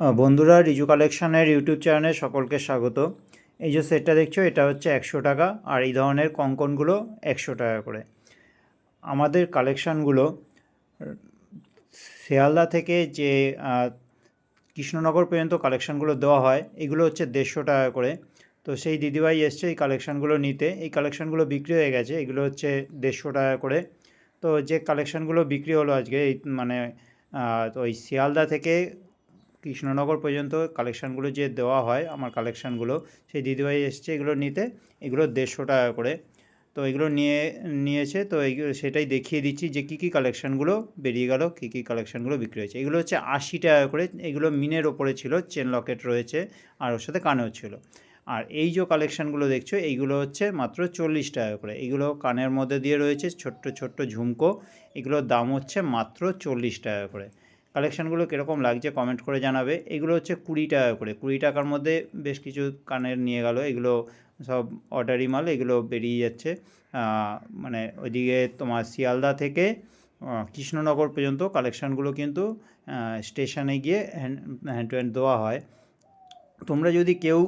বন্ধুরা, রিজু কালেকশনের ইউটিউব চ্যানেলে সকলকে স্বাগত। এই যে সেটটা দেখছ, এটা হচ্ছে একশো টাকা আর এই ধরনের কঙ্কনগুলো একশো টাকা করে। আমাদের কালেকশানগুলো, শিয়ালদা থেকে যে কৃষ্ণনগর পর্যন্ত কালেকশানগুলো দেওয়া হয়, এগুলো হচ্ছে দেড়শো টাকা করে। তো সেই দিদিভাই এসছে এই কালেকশানগুলো নিতে। এই কালেকশানগুলো বিক্রি হয়ে গেছে, এগুলো হচ্ছে দেড়শো টাকা করে। তো যে কালেকশানগুলো বিক্রি হলো আজকে, এই মানে ওই শিয়ালদা থেকে কৃষ্ণনগর পর্যন্ত কালেকশানগুলো যে দেওয়া হয়, আমার কালেকশানগুলো সেই দিদিভাই এসছে এগুলো নিতে, এগুলো দেড়শো টাকা করে। তো এগুলো নিয়ে, নিয়েছে, তো এইগুলো সেটাই দেখিয়ে দিচ্ছি যে কী কী কালেকশানগুলো বেরিয়ে গেল, কী কী কালেকশানগুলো বিক্রি হয়েছে। এগুলো হচ্ছে আশি টাকা করে, এগুলো মিনের ওপরে ছিল চেন লকেট রয়েছে, আর ওর সাথে কানেও ছিল। আর এই যে কালেকশানগুলো দেখছ, এইগুলো হচ্ছে মাত্র চল্লিশ টাকা করে। এগুলো কানের মধ্যে দিয়ে রয়েছে, ছোট্ট ছোট্ট ঝুমকো, এগুলোর দাম হচ্ছে মাত্র চল্লিশ টাকা করে। কালেকশানগুলো কীরকম লাগছে কমেন্ট করে জানাবে। এগুলো হচ্ছে কুড়ি টাকা করে। কুড়ি টাকার মধ্যে বেশ কিছু কানের নিয়ে গেল। এগুলো সব অর্ডারি মাল, এগুলো বেরিয়ে যাচ্ছে। মানে ওইদিকে তোমার শিয়ালদা থেকে কৃষ্ণনগর পর্যন্ত কালেকশানগুলো কিন্তু স্টেশনে গিয়ে হ্যান্ড হ্যান্ড টু হ্যান্ড দেওয়া হয়। তোমরা যদি কেউ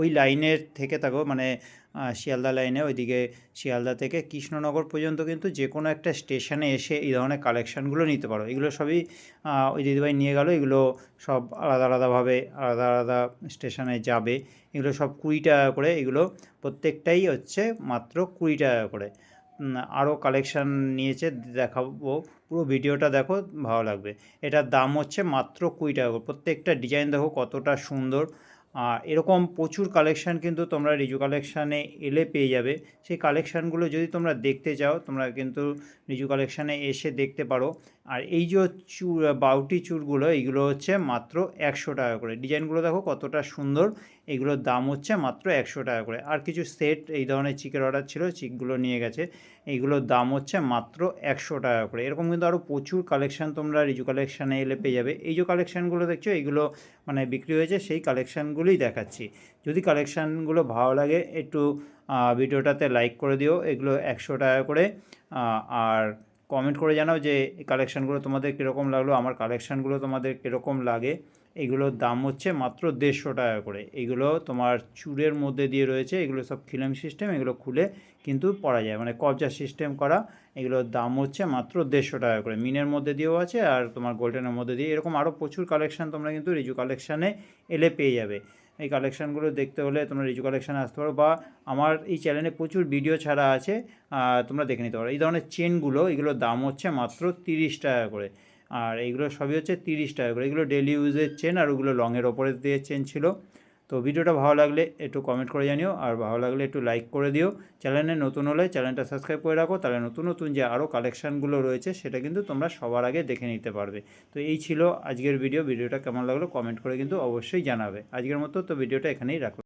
ওই লাইনের থেকে থাকো মানে শিয়ালদা লাইনে ওইদিকে শিয়ালদা থেকে কৃষ্ণনগর পর্যন্ত কিন্তু যে কোনো একটা স্টেশনে এসে এই ধরনের কালেকশানগুলো নিতে পারো। এগুলো সবই ওই দিদিভাই নিয়ে গেল, এগুলো সব আলাদা আলাদাভাবে আলাদা আলাদা স্টেশনে যাবে। এগুলো সব কুড়ি টাকা করে, এগুলো প্রত্যেকটাই হচ্ছে মাত্র কুড়ি টাকা করে। আরও কালেকশান নিয়েছে, দেখাবো। পুরো ভিডিওটা দেখো, ভালো লাগবে। এটার দাম হচ্ছে মাত্র কুড়ি টাকা প্রত্যেকটা ডিজাইন দেখো কতটা সুন্দর। আর এরকম প্রচুর কালেকশান কিন্তু তোমরা রিজু কালেকশানে এলে পেয়ে যাবে। সেই কালেকশানগুলো যদি তোমরা দেখতে চাও, তোমরা কিন্তু রিজু কালেকশানে এসে দেখতে পারো। আর এই যে চুর বাউটি চুরগুলো এইগুলো হচ্ছে মাত্র একশো টাকা করে। ডিজাইনগুলো দেখো কতটা সুন্দর, এগুলোর দাম হচ্ছে মাত্র একশো টাকা করে। আর কিছু সেট, এই ধরনের চিকের অর্ডার ছিল, চিকগুলো নিয়ে গেছে এইগুলোর দাম হচ্ছে মাত্র একশো টাকা করে। এরকম কিন্তু আরও প্রচুর কালেকশান তোমরা রিজু কালেকশানে এলে পেয়ে যাবে। এই যে কালেকশানগুলো দেখছ এইগুলো মানে বিক্রি হয়েছে, সেই কালেকশানগুলোই দেখাচ্ছি। যদি কালেকশানগুলো ভালো লাগে, একটু ভিডিওটাতে লাইক করে দিও, এগুলো একশো টাকা করে আর কমেন্ট করে জানাও যে এই কালেকশানগুলো তোমাদের কীরকম লাগল, আমার কালেকশানগুলো তোমাদের কীরকম লাগে। এগুলোর দাম হচ্ছে মাত্র দেড়শো টাকা করে। এগুলো তোমার চুরের মধ্যে দিয়ে রয়েছে, এগুলো সব ফিল্ম সিস্টেম এগুলো খুলে কিন্তু পরা যায়। মানে কবজা সিস্টেম করা, এগুলোর দাম হচ্ছে মাত্র দেড়শো টাকা করে। মিনের মধ্যে দিয়েও আছে আর তোমার গোল্ডেনের মধ্যে দিয়ে। এরকম আরও প্রচুর কালেকশান তোমরা কিন্তু রিজু কালেকশানে এলে পেয়ে যাবে। এই কালেকশানগুলো দেখতে হলে তোমরা রিজু কালেকশানে আসতে পারো বা আমার এই চ্যানেলে প্রচুর ভিডিও ছাড়া আছে তোমরা দেখে নিতে পারো। এই ধরনের চেনগুলো এগুলোর দাম হচ্ছে মাত্র তিরিশ টাকা করে। আর এইগুলো সবই হচ্ছে তিরিশ টাকা করে। এগুলো ডেলি ইউজের চেন আর ওগুলো লংয়ের ওপরে দিয়ে চেন ছিল। তো ভিডিওটা ভালো লাগলে একটু কমেন্ট করে জানিও, আর ভালো লাগলে একটু লাইক করে দিও। চ্যানেলে নতুন হলে চ্যানেলটা সাবস্ক্রাইব করে রাখো, তাহলে নতুন নতুন যে আরও কালেকশানগুলো রয়েছে, সেটা কিন্তু তোমরা সবার আগে দেখে নিতে পারবে। তো এই ছিল আজকের ভিডিও ভিডিওটা কেমন লাগল কমেন্ট করে কিন্তু অবশ্যই জানাবে। আজকের মতো তো ভিডিওটা এখানেই রাখো